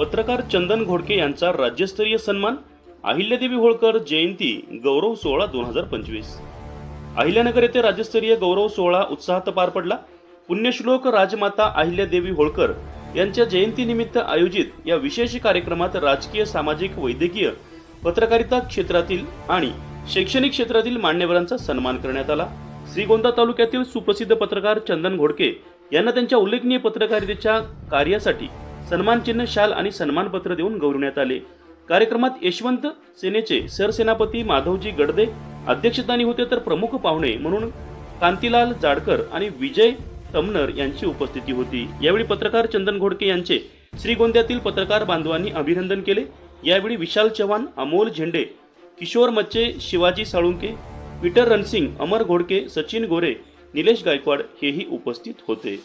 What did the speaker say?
पत्रकार चंदन घोडके यांचा राज्यस्तरीय सन्मान अहिल्यादेवी होळकर जयंती गौरव सोहळा दोन हजार पंचवीस. अहिल्यानगर येथे राज्यस्तरीय गौरव सोहळा उत्साहात पार पडला. पुण्यश्लोक राजमाता अहिल्यादेवी होळकर यांच्या जयंतीनिमित्त आयोजित या विशेष कार्यक्रमात राजकीय सामाजिक वैद्यकीय पत्रकारिता क्षेत्रातील आणि शैक्षणिक क्षेत्रातील मान्यवरांचा सन्मान करण्यात आला. श्रीगोंदा तालुक्यातील सुप्रसिद्ध पत्रकार चंदन घोडके यांना त्यांच्या उल्लेखनीय पत्रकारितेच्या कार्यासाठी सन्मानचिन्ह शाल आणि सन्मानपत्र देऊन गौरवण्यात आले. कार्यक्रमात यशवंत सेनेचे सरसेनापती माधवजी गडदे अध्यक्षस्थानी होते तर प्रमुख पाहुणे म्हणून कांतीलाल जाडकर आणि विजय तमनर यांची उपस्थिती होती. यावेळी पत्रकार चंदन घोडके यांचे श्रीगोंद्यातील पत्रकार बांधवांनी अभिनंदन केले. यावेळी विशाल चव्हाण अमोल झेंडे किशोर मच्चे शिवाजी साळुंके पीटर रणसिंग अमर घोडके सचिन गोरे निलेश गायकवाड हेही उपस्थित होते.